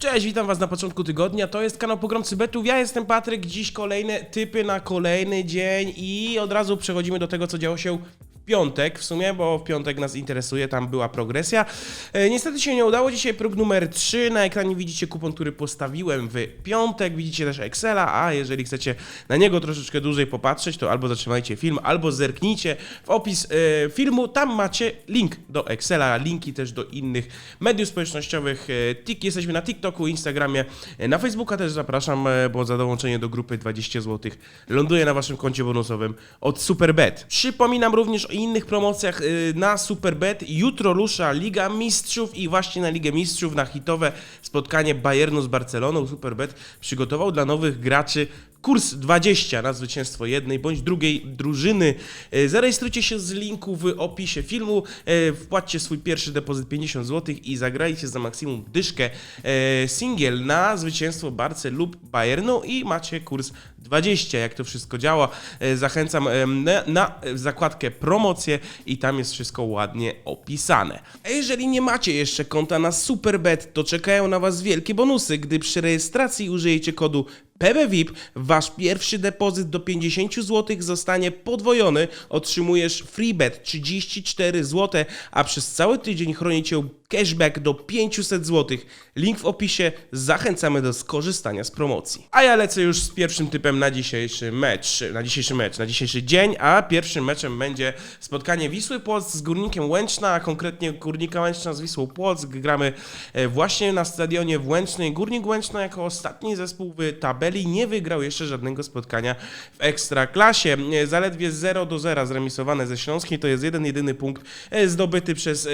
Cześć, witam was na początku tygodnia, to jest kanał Pogromcy Betów, ja jestem Patryk, dziś kolejne typy na kolejny dzień i od razu przechodzimy do tego, co działo się piątek w sumie, bo w piątek nas interesuje, tam była progresja. E, niestety się nie udało, dzisiaj próg numer 3, na ekranie widzicie kupon, który postawiłem w piątek, widzicie też Excela, a jeżeli chcecie na niego troszeczkę dłużej popatrzeć, to albo zatrzymajcie film, albo zerknijcie w opis e, filmu, tam macie link do Excela, linki też do innych mediów społecznościowych, e, tik, jesteśmy na TikToku, Instagramie, na Facebooka też zapraszam, bo za dołączenie do grupy 20 zł ląduje na waszym koncie bonusowym od Superbet. Przypominam również o innych promocjach e, na Superbet. Jutro rusza Liga Mistrzów i właśnie na Ligę Mistrzów na hitowe spotkanie Bayernu z Barceloną Superbet przygotował dla nowych graczy Kurs 20 na zwycięstwo jednej bądź drugiej drużyny. E, Zarejestrujcie się z linku w opisie filmu, e, wpłaćcie swój pierwszy depozyt 50 zł i zagrajcie za maksimum dyszkę e, singiel na zwycięstwo Barce lub Bayernu i macie kurs 20. Jak to wszystko działa, zachęcam na, na zakładkę promocje i tam jest wszystko ładnie opisane. A jeżeli nie macie jeszcze konta na Superbet, to czekają na Was wielkie bonusy, gdy przy rejestracji użyjecie kodu PBVIP, wasz pierwszy depozyt do 50 zł zostanie podwojony, otrzymujesz freebet 34 zł, a przez cały tydzień chroni cię cashback do 500 zł. Link w opisie, zachęcamy do skorzystania z promocji. A ja lecę już z pierwszym typem na dzisiejszy mecz, na dzisiejszy mecz, na dzisiejszy dzień, a pierwszym meczem będzie spotkanie Wisły Płock z Górnikiem Łęczna, a konkretnie Górnika Łęczna z Wisłą Płock. Gramy e, właśnie na stadionie w Łęcznej. Górnik Łęczna jako ostatni zespół w tabeli nie wygrał jeszcze żadnego spotkania w Ekstraklasie. E, Zaledwie 0 do 0 zremisowane ze Śląskiej, to jest jeden jedyny punkt e, zdobyty przez e,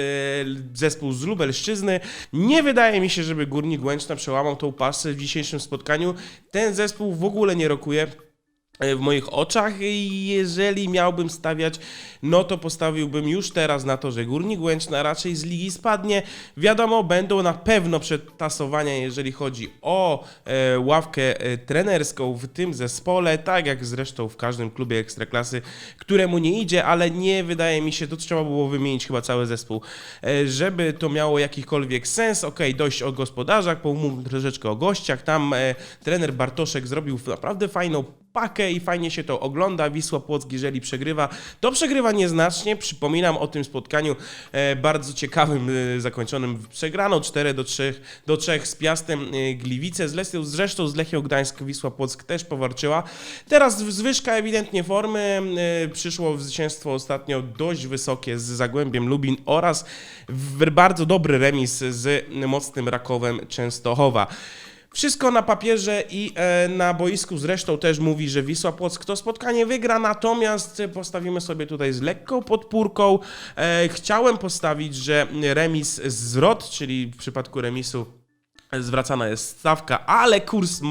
zespół z Lubelszczyzny. Nie wydaje mi się, żeby Górnik Łęczna przełamał tą pasę w dzisiejszym spotkaniu. Ten zespół w ogóle nie rokuje w moich oczach jeżeli miałbym stawiać, no to postawiłbym już teraz na to, że Górnik Łęczna raczej z ligi spadnie. Wiadomo, będą na pewno przetasowania, jeżeli chodzi o e, ławkę e, trenerską w tym zespole, tak jak zresztą w każdym klubie ekstraklasy, któremu nie idzie, ale nie wydaje mi się, to trzeba było wymienić chyba cały zespół, e, żeby to miało jakikolwiek sens. Ok, dość o gospodarzach, pomówmy troszeczkę o gościach. Tam e, trener Bartoszek zrobił naprawdę fajną pakę i fajnie się to ogląda. Wisła Płock, jeżeli przegrywa, to przegrywa nieznacznie. Przypominam o tym spotkaniu e, bardzo ciekawym, e, zakończonym przegraną 4 do 3, do 3 z Piastem e, Gliwice. Z Lesią, zresztą z Lechią Gdańsk Wisła Płock też powalczyła. Teraz zwyżka ewidentnie formy. Przyszło zwycięstwo ostatnio dość wysokie z Zagłębiem Lubin oraz bardzo dobry remis z mocnym Rakowem Częstochowa. Wszystko na papierze i e, na boisku zresztą też mówi, że Wisła Płock to spotkanie wygra, natomiast postawimy sobie tutaj z lekką podpórką. E, chciałem postawić, że remis zwrot, czyli w przypadku remisu zwracana jest stawka, ale kurs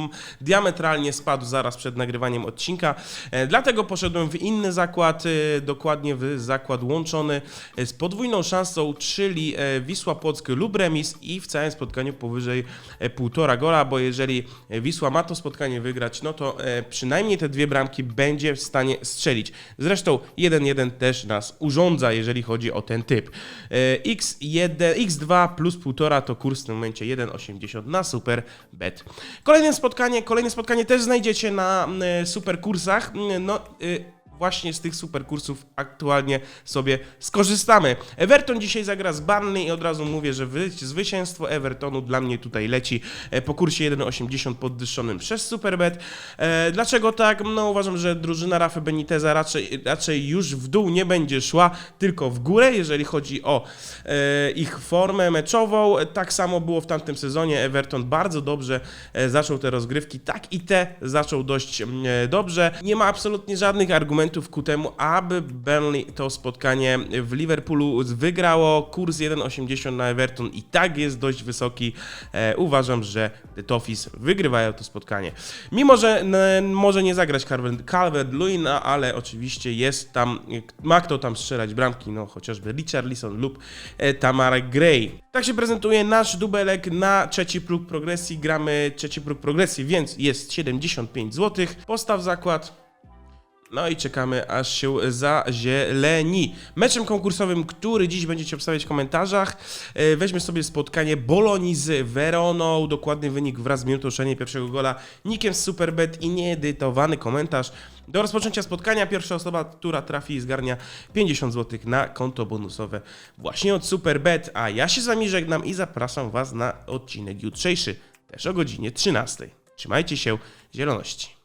diametralnie spadł zaraz przed nagrywaniem odcinka. E, dlatego poszedłem w inny zakład, e, dokładnie w zakład łączony e, z podwójną szansą, czyli Wisła Płock lub remis i w całym spotkaniu powyżej półtora gola, bo jeżeli Wisła ma to spotkanie wygrać, no to przynajmniej te dwie bramki będzie w stanie strzelić. Zresztą 1-1 też nas urządza, jeżeli chodzi o ten typ. E, X1, X2 plus 1,5 to kurs w tym momencie 1,80 na super bet. Kolejne spotkanie, kolejne spotkanie też znajdziecie na e, super kursach. No, e, właśnie z tych super kursów aktualnie sobie skorzystamy. Everton dzisiaj zagra z Burnley i od razu mówię, że wy, zwycięstwo Evertonu dla mnie tutaj leci e, po kursie 1,80 podwyższonym przez Superbet. E, dlaczego tak? No uważam, że drużyna Rafy Beniteza raczej, raczej już w dół nie będzie szła, tylko w górę, jeżeli chodzi o e, ich formę meczową. Tak samo było w tamtym sezonie. Everton bardzo dobrze zaczął te rozgrywki, tak i te zaczął dość e, dobrze. Nie ma absolutnie żadnych argumentów ku temu, aby Burnley to spotkanie w Liverpoolu wygrało. Kurs 1,80 na Everton i tak jest dość wysoki. E, uważam, że The Toffees wygrywają to spotkanie. Mimo, że może nie zagrać Calvert-Lewin, ale oczywiście jest tam, ma kto tam strzelać bramki, no chociażby Richarlison lub e, Tamara Gray. Tak się prezentuje nasz dubelek na trzeci próg progresji. Gramy trzeci próg progresji, więc jest 75 zł. Postaw zakład. No i czekamy, aż się zazieleni. Meczem konkursowym, który dziś będziecie obstawiać w komentarzach, e, weźmy sobie spotkanie Bolonii z Veroną. Dokładny wynik wraz z minutą strzelenia pierwszego gola, nikiem z Superbet i nieedytowany komentarz. Do rozpoczęcia spotkania pierwsza osoba, która trafi i zgarnia 50 zł na konto bonusowe właśnie od Superbet. A ja się z wami żegnam i zapraszam was na odcinek jutrzejszy, też o godzinie 13. Trzymajcie się, zieloności.